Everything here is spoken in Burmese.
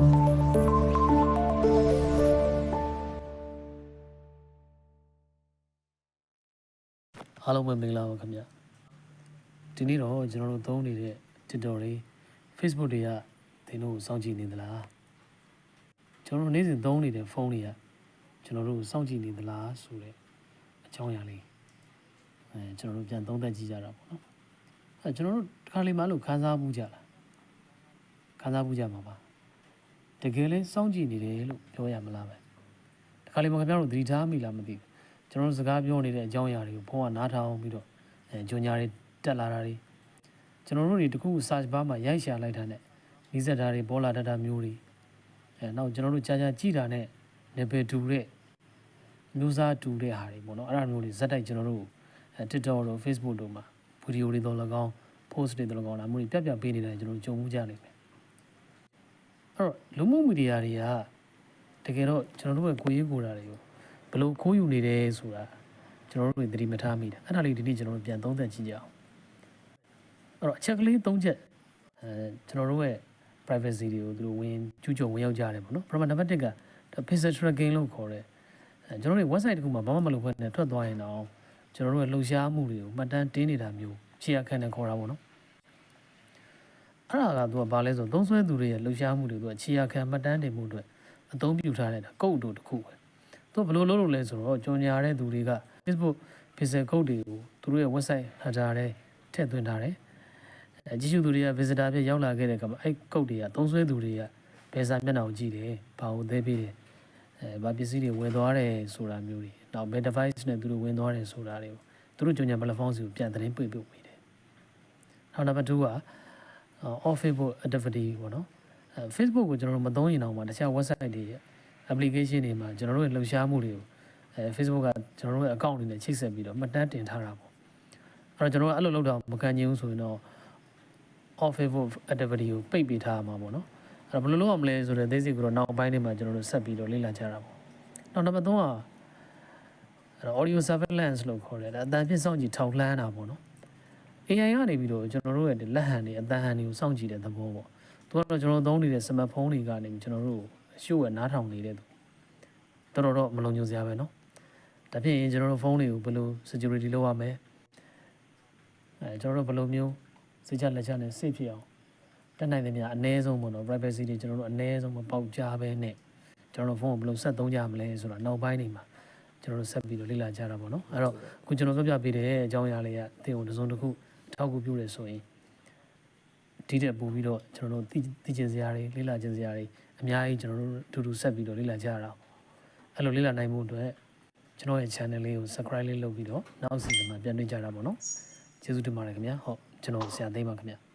အားလုံးပဲမင်္ဂလာပါခင်ဗျဒီနေ့တော့ကျွန်တော်တို့သုံးနေတဲ့ TikTok တွေ Facebook တွေကသင်တို့ကိုစောင့်ကြည့်နေသလားကျွန်တော်တို့နေ့စဉ်သုံးနေတဲ့ဖုန်းတွေကကျွန်တော်တို့ကိုစောင့်ကြည့်နေသလားဆိုတဲ့အကြောင်းအရာလေးအဲကျွန်တော်တို့ပြန်သုံးသပ်ကြည့်ကြတာပေါ့နော်အဲကျွန်တော်တို့တစ်ခါလေးမှလို့ခန်းစားမှုကြလားခန်းစားမှုကြမှာပါ တကယ်လဲစောင့်ကြည့်နေတယ်လို့ပြောရမလားပဲတစ်ခါလေးမှခင်ဗျားတို့သတိထားမိလားမသိဘူးကျွန်တော်တို့စကားပြောနေတဲ့အကြောင်းအရာတွေကိုဖုန်းကနားထောင်ပြီးတော့အဲဂျွန်ညာတွေတက်လာတာတွေကျွန်တော်တို့တွေတခု search bar မှာရိုက်ရှာလိုက်တာနဲ့နီးစပ်တာတွေပေါ်လာတတ်တာမျိုးတွေအဲနောက်ကျွန်တော်တို့ကြာကြာကြည့်တာနဲ့ level 2တဲ့မျိုးစားတူတဲ့ဟာတွေပေါ့နော်အဲ့ဒါမျိုးတွေဇက်တိုက်ကျွန်တော်တို့အဲ TikTok တို့ Facebook တို့မှာဗီဒီယိုတွေတော့၎င်း post တွေတော့၎င်းဒါမျိုးတွေပြပြပေးနေတာကျွန်တော်တို့ကြုံမှုကြနေတယ် အဲ့တော့လူမှုမီဒီယာတွေကတကယ်တော့ကျွန်တော်တို့ရဲ့ကိုယ်ရေးကိုယ်တာတွေကိုဘလို့ခိုးယူနေတယ်ဆိုတာကျွန်တော်တို့တွေသတိမထားမိတာအဲ့ဒါလေးဒီနေ့ကျွန်တော်တို့ပြန်သုံးသပ်ကြည့်ကြအောင်အဲ့တော့အချက်ကလေး၃ချက်အဲကျွန်တော်တို့ရဲ့ privacy တွေကိုသူတို့ဝင်ကျူးကျော်ဝင်ရောက်ကြတယ်ပေါ့နော်ပထမနံပါတ်1က pixel tracking လို့ခေါ်တဲ့အဲကျွန်တော်တို့ website တခုမှာဘာမှမလုပ်ဘဲနဲ့ထွက်သွားရင်တော့ကျွန်တော်တို့ရဲ့လှုပ်ရှားမှုတွေကိုမှတ်တမ်းတင်းနေတာမျိုးခြေရခန့်နဲ့ခေါ်တာပေါ့နော် အဲ့ဒါကသူကဘာလဲဆိုသုံးဆွဲသူတွေရဲ့လှုပ်ရှားမှုတွေကိုသူကခြေရခန့်မှတ်တမ်းတင်မှုအတွက်အသုံးပြုထားတဲ့ကုတ်တို့တစ်ခုပဲသူဘယ်လိုလုပ်လို့လဲဆိုတော့ကြော်ညာတဲ့သူတွေက Facebook Pixel Code တွေကိုသူတို့ရဲ့ website header ထဲထည့်သွင်းထားတယ်။အဲကြည့်ရှုသူတွေက visitor ဖြစ်ရောက်လာခဲ့တဲ့အခါမှာအဲ့ code တွေကသုံးစွဲသူတွေကဘယ်စာမျက်နှာကိုကြည့်တယ်။ဘာကိုသဲပေးတယ်။အဲဘာပစ္စည်းတွေဝင်သွားတယ်ဆိုတာမျိုးတွေ။နောက်ဘယ် device နဲ့သူတို့ဝင်သွားတယ်ဆိုတာတွေကိုသူတို့ကြော်ညာ platform စီကိုပြန်သတင်းပေးပို့ပေးတယ်။နောက်နံပါတ်2က off Facebook activity ပေါ့နော်။အဲ Facebook ကိုကျွန်တော်တို့မသုံးရင်တော့မှတခြား website တွေရဲ့ application တွေမှာကျွန်တော်တို့ရဲ့လှုပ်ရှားမှုတွေကိုအဲ Facebook ကကျွန်တော်တို့ရဲ့ account တွေနဲ့ချိတ်ဆက်ပြီးတော့မှတ်တမ်းတင်ထားတာပေါ့အဲ့တော့ကျွန်တော်ကအဲ့လိုလုပ်တော့မကန်ချင်ဘူးဆိုရင်တော့ off Facebook activity ကိုပိတ်ပေးထားမှာပေါ့နော်အဲ့တော့ဘယ်လိုလုပ်အောင်မလဲဆိုတော့ basic ကိုတော့နောက်ပိုင်းတွေမှာကျွန်တော်တို့ဆက်ပြီးတော့လေ့လာကြတာပေါ့နောက်နံပါတ်3ကအဲ့တော့ audio surveillance လို့ခေါ်တယ်အတန်ဖြစ်စောင့်ကြည့်ထောက်လှမ်းတာပေါ့နော် AI ကနေပြီးတော့ကျွန်တော်တို့ရဲ့လက်ဟန်တွေအတန်ဟန်တွေကိုစောင့်ကြည့်တဲ့သဘောပေါ့သူကတော့ကျွန်တော်သုံးနေတဲ့ smartphone တွေကနေကျွန်တော်တို့ရှို့ရနားထောင်နေတဲ့သူတော်တော်တော့မလုံခြုံစရာပဲเนาะဒါဖြစ်ရင်ကျွန်တော်တို့ဖုန်းတွေကိုဘယ်လို security လုပ်ရမလဲအဲကျွန်တော်တို့ဘယ်လိုမျိုးစိတ်ချလက်ချနဲ့ safe ဖြစ်အောင်တက်နိုင်တဲ့များအ ਨੇ ဆုံးပေါ့နော် privacy တွေကျွန်တော်တို့အ ਨੇ ဆုံးမပေါက်ကြားပဲနဲ့ကျွန်တော်တို့ဖုန်းကိုဘယ်လိုဆက်သုံးကြမလဲဆိုတာနောက်ပိုင်းနေမှာကျွန်တော်တို့ဆက်ပြီးတော့လေ့လာကြတာပေါ့နော်အဲ့တော့အခုကျွန်တော်ပြပြပေးတဲ့အကြောင်းအရာလေးကသင်ကိုတစ်စုံတစ်ခုအ ထောက်အကူပြုတယ်ဆိုရင်ဒီတက်ပို့ပြီးတော့ကျွန်တော်တို့သိသိကျင်စရာတွေလေ့လာကျင်စရာတွေအများကြီးကျွန်တော်တို့အတူတူဆက်ပြီးတော့လေ့လာကြရအောင်အဲ့လိုလေ့လာနိုင်မှုအတွက်ကျွန်တော်ရဲ့ channel လေးကို subscribe လေးလုပ်ပြီးတော့နောက်စီစဉ်မှာပြန်တွေ့ကြတာပေါ့နော်ကျေးဇူးတင်ပါတယ်ခင်ဗျာဟုတ်ကျွန်တော်ဆရာသိမ်းပါခင်ဗျာ